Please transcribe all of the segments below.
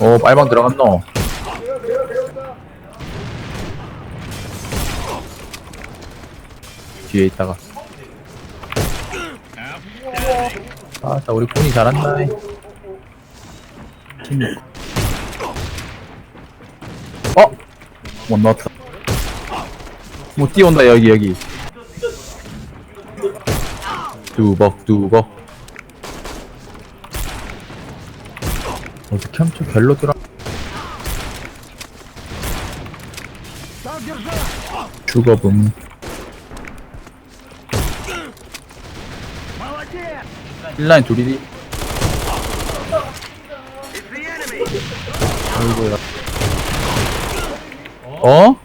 오 빨방 들어갔노. 뒤에 있다가. 아따 우리 군이 잘한다. 팀 어? 못 넣었다. 뭐 뛰어온다 여기 여기. 뚜벅 뚜벅 어떻게 좀 별로 들어. 죽어봄. 힐라인 둘이디 아이고야. 어?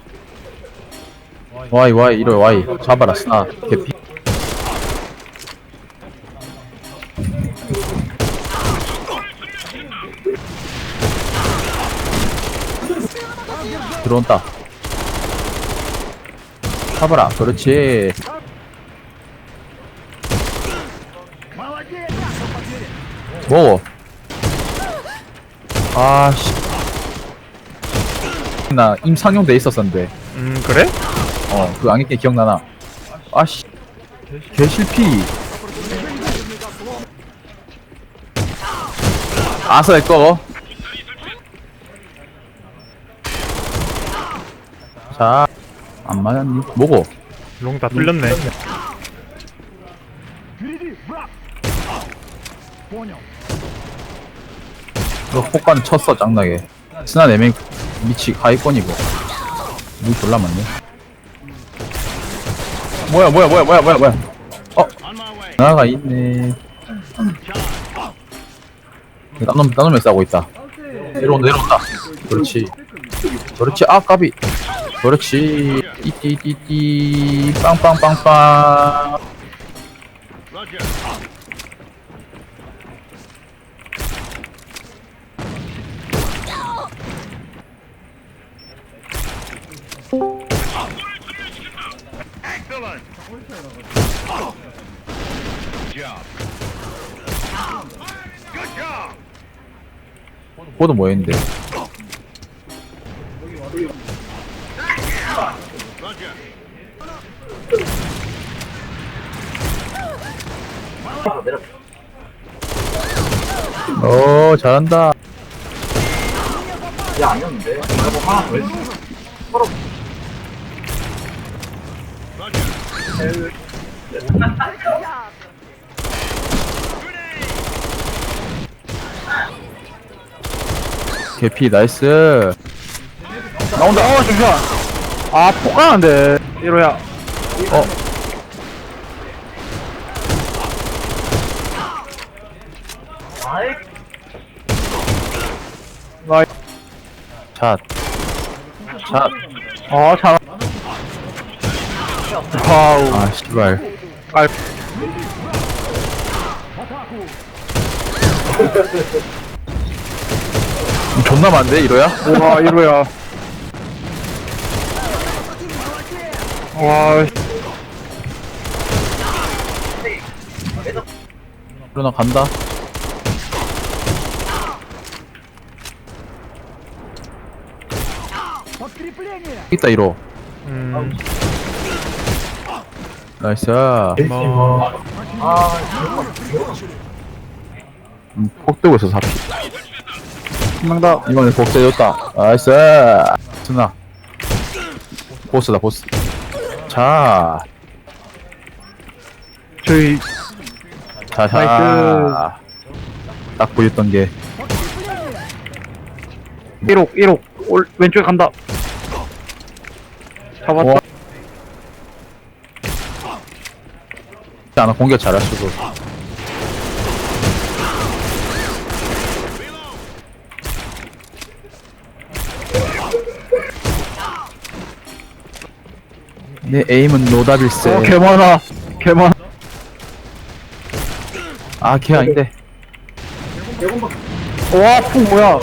와이 와이 이래 와이. 잡아라 스나 개피 들어온다. 잡아라. 그렇지. 먹어. 아 씨. 나 임상용 돼 있었었는데. 음 그래? 어 그 안경게 기억나나? 아 씨. 개실피. 아서 내꺼 자 안 맞았니? 뭐고? 롱 다 뚫렸네. 너 폭간 쳤어 짱나게. 스나 4명 미치 하위권이고. 물 졸라 많네. 뭐야 뭐야 뭐야 뭐야 뭐야 뭐야. 어? 나가 있네. 나놈 나놈에 싸고 있다. 내려온다 내려온다. 그렇지. 그렇지. 아 까비 그렇지 띠띠띠띠. 빵빵빵빵. 코드 뭐였는데 오 잘한다. 개피 나이스. 나온다. 어 잠시만 아 폭가는데 이로야 어 나이 샷. 샷. 아 잘. 와우 아, 씨발. 아 존나 많은데, 이로야? 와 이로야 와 이로나 간다. 있다, 이로. 음, 나이스. 뭐, 음, 폭 뜨고 있어, 사피. 한명 더 이번에 복제해줬다. 나이스. 스나. 보스다, 보스. 자. 저희 자, 자. 나이스. 딱 보였던 게. 1옥 1옥 올 왼쪽에 간다 잡았다 와. 않아, 공격 잘하시고. 내 에임은 노답일세. 어 개 많아 개 많아 아, 걔 아닌데. 와 풍 뭐야